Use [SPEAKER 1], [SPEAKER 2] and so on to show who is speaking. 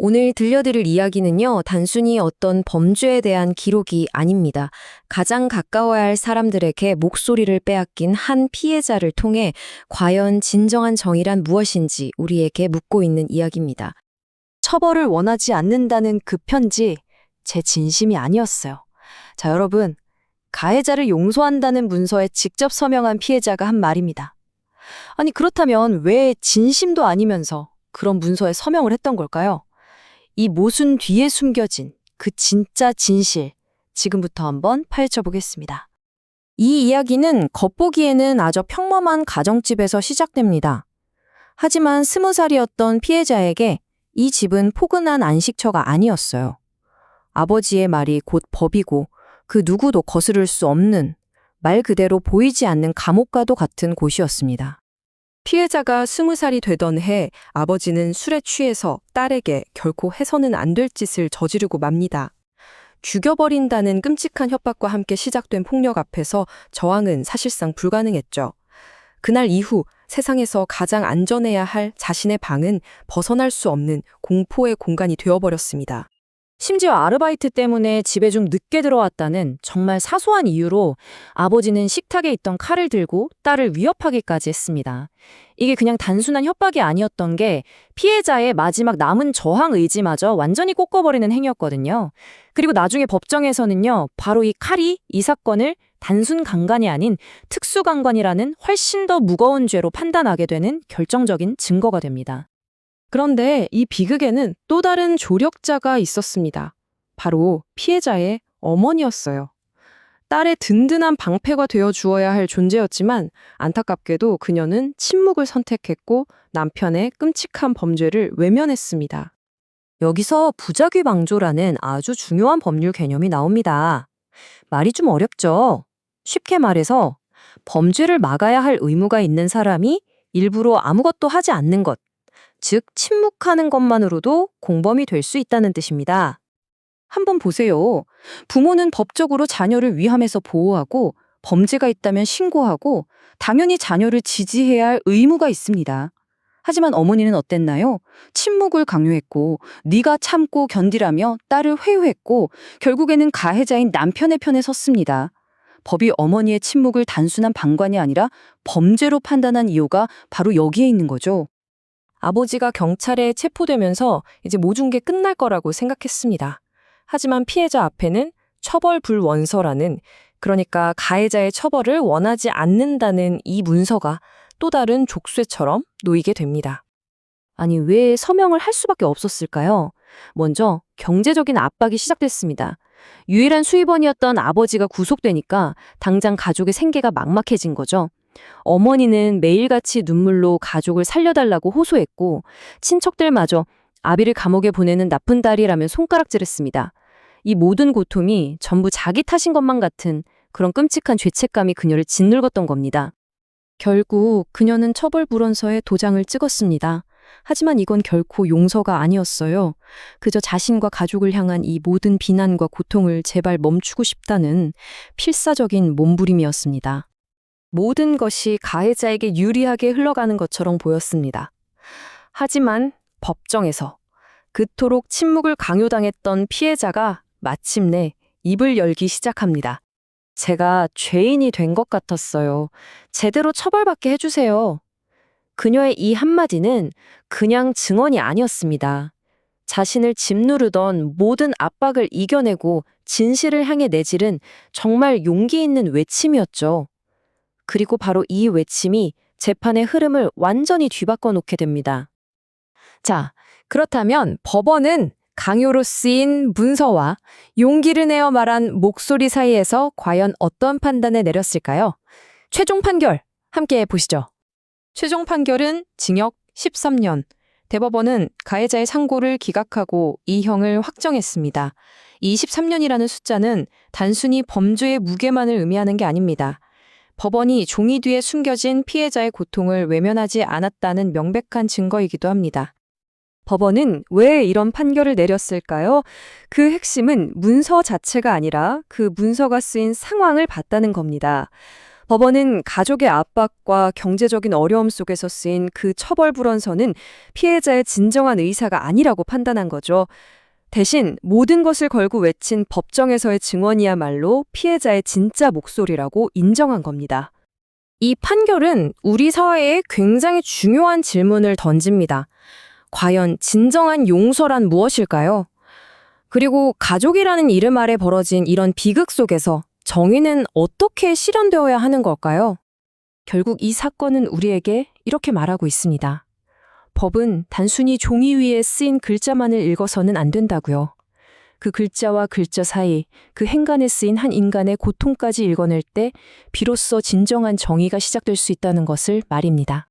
[SPEAKER 1] 오늘 들려드릴 이야기는요, 단순히 어떤 범죄에 대한 기록이 아닙니다. 가장 가까워야 할 사람들에게 목소리를 빼앗긴 한 피해자를 통해 과연 진정한 정의란 무엇인지 우리에게 묻고 있는 이야기입니다.
[SPEAKER 2] 처벌을 원하지 않는다는 그 편지, 제 진심이 아니었어요. 자, 여러분. 가해자를 용서한다는 문서에 직접 서명한 피해자가 한 말입니다. 아니, 그렇다면 왜 진심도 아니면서 그런 문서에 서명을 했던 걸까요? 이 모순 뒤에 숨겨진 그 진짜 진실, 지금부터 한번 파헤쳐 보겠습니다.
[SPEAKER 1] 이 이야기는 겉보기에는 아주 평범한 가정집에서 시작됩니다. 하지만 스무 살이었던 피해자에게 이 집은 포근한 안식처가 아니었어요. 아버지의 말이 곧 법이고 그 누구도 거스를 수 없는 말 그대로 보이지 않는 감옥과도 같은 곳이었습니다. 피해자가 스무 살이 되던 해 아버지는 술에 취해서 딸에게 결코 해서는 안 될 짓을 저지르고 맙니다. 죽여버린다는 끔찍한 협박과 함께 시작된 폭력 앞에서 저항은 사실상 불가능했죠. 그날 이후 세상에서 가장 안전해야 할 자신의 방은 벗어날 수 없는 공포의 공간이 되어버렸습니다. 심지어 아르바이트 때문에 집에 좀 늦게 들어왔다는 정말 사소한 이유로 아버지는 식탁에 있던 칼을 들고 딸을 위협하기까지 했습니다. 이게 그냥 단순한 협박이 아니었던 게 피해자의 마지막 남은 저항 의지마저 완전히 꺾어버리는 행위였거든요. 그리고 나중에 법정에서는요, 바로 이 칼이 이 사건을 단순 강간이 아닌 특수 강간이라는 훨씬 더 무거운 죄로 판단하게 되는 결정적인 증거가 됩니다. 그런데 이 비극에는 또 다른 조력자가 있었습니다. 바로 피해자의 어머니였어요. 딸의 든든한 방패가 되어 주어야 할 존재였지만 안타깝게도 그녀는 침묵을 선택했고 남편의 끔찍한 범죄를 외면했습니다. 여기서 부작위 방조라는 아주 중요한 법률 개념이 나옵니다. 말이 좀 어렵죠? 쉽게 말해서 범죄를 막아야 할 의무가 있는 사람이 일부러 아무것도 하지 않는 것, 즉 침묵하는 것만으로도 공범이 될 수 있다는 뜻입니다. 한번 보세요. 부모는 법적으로 자녀를 위함에서 보호하고 범죄가 있다면 신고하고 당연히 자녀를 지지해야 할 의무가 있습니다. 하지만 어머니는 어땠나요? 침묵을 강요했고 네가 참고 견디라며 딸을 회유했고 결국에는 가해자인 남편의 편에 섰습니다. 법이 어머니의 침묵을 단순한 방관이 아니라 범죄로 판단한 이유가 바로 여기에 있는 거죠. 아버지가 경찰에 체포되면서 이제 모든 게 끝날 거라고 생각했습니다. 하지만 피해자 앞에는 처벌 불원서라는 그러니까 가해자의 처벌을 원하지 않는다는 이 문서가 또 다른 족쇄처럼 놓이게 됩니다. 아니, 왜 서명을 할 수밖에 없었을까요? 먼저 경제적인 압박이 시작됐습니다. 유일한 수입원이었던 아버지가 구속되니까 당장 가족의 생계가 막막해진 거죠. 어머니는 매일같이 눈물로 가족을 살려달라고 호소했고 친척들마저 아비를 감옥에 보내는 나쁜 딸이라며 손가락질했습니다. 이 모든 고통이 전부 자기 탓인 것만 같은 그런 끔찍한 죄책감이 그녀를 짓눌렀던 겁니다. 결국 그녀는 처벌 불원서에 도장을 찍었습니다. 하지만 이건 결코 용서가 아니었어요. 그저 자신과 가족을 향한 이 모든 비난과 고통을 제발 멈추고 싶다는 필사적인 몸부림이었습니다. 모든 것이 가해자에게 유리하게 흘러가는 것처럼 보였습니다. 하지만 법정에서 그토록 침묵을 강요당했던 피해자가 마침내 입을 열기 시작합니다. 제가 죄인이 된 것 같았어요. 제대로 처벌받게 해주세요. 그녀의 이 한마디는 그냥 증언이 아니었습니다. 자신을 짓누르던 모든 압박을 이겨내고 진실을 향해 내지른 정말 용기 있는 외침이었죠. 그리고 바로 이 외침이 재판의 흐름을 완전히 뒤바꿔 놓게 됩니다. 자, 그렇다면 법원은 강요로 쓰인 문서와 용기를 내어 말한 목소리 사이에서 과연 어떤 판단을 내렸을까요? 최종 판결 함께 보시죠. 최종 판결은 징역 13년. 대법원은 가해자의 상고를 기각하고 이 형을 확정했습니다. 이 13년이라는 숫자는 단순히 범죄의 무게만을 의미하는 게 아닙니다. 법원이 종이 뒤에 숨겨진 피해자의 고통을 외면하지 않았다는 명백한 증거이기도 합니다. 법원은 왜 이런 판결을 내렸을까요? 그 핵심은 문서 자체가 아니라 그 문서가 쓰인 상황을 봤다는 겁니다.
[SPEAKER 2] 법원은 가족의 압박과 경제적인 어려움 속에서 쓰인 그 처벌 불원서는 피해자의 진정한 의사가 아니라고 판단한 거죠. 대신 모든 것을 걸고 외친 법정에서의 증언이야말로 피해자의 진짜 목소리라고 인정한 겁니다.
[SPEAKER 1] 이 판결은 우리 사회에 굉장히 중요한 질문을 던집니다. 과연 진정한 용서란 무엇일까요? 그리고 가족이라는 이름 아래 벌어진 이런 비극 속에서 정의는 어떻게 실현되어야 하는 걸까요? 결국 이 사건은 우리에게 이렇게 말하고 있습니다. 법은 단순히 종이 위에 쓰인 글자만을 읽어서는 안 된다고요. 그 글자와 글자 사이, 그 행간에 쓰인 한 인간의 고통까지 읽어낼 때 비로소 진정한 정의가 시작될 수 있다는 것을 말입니다.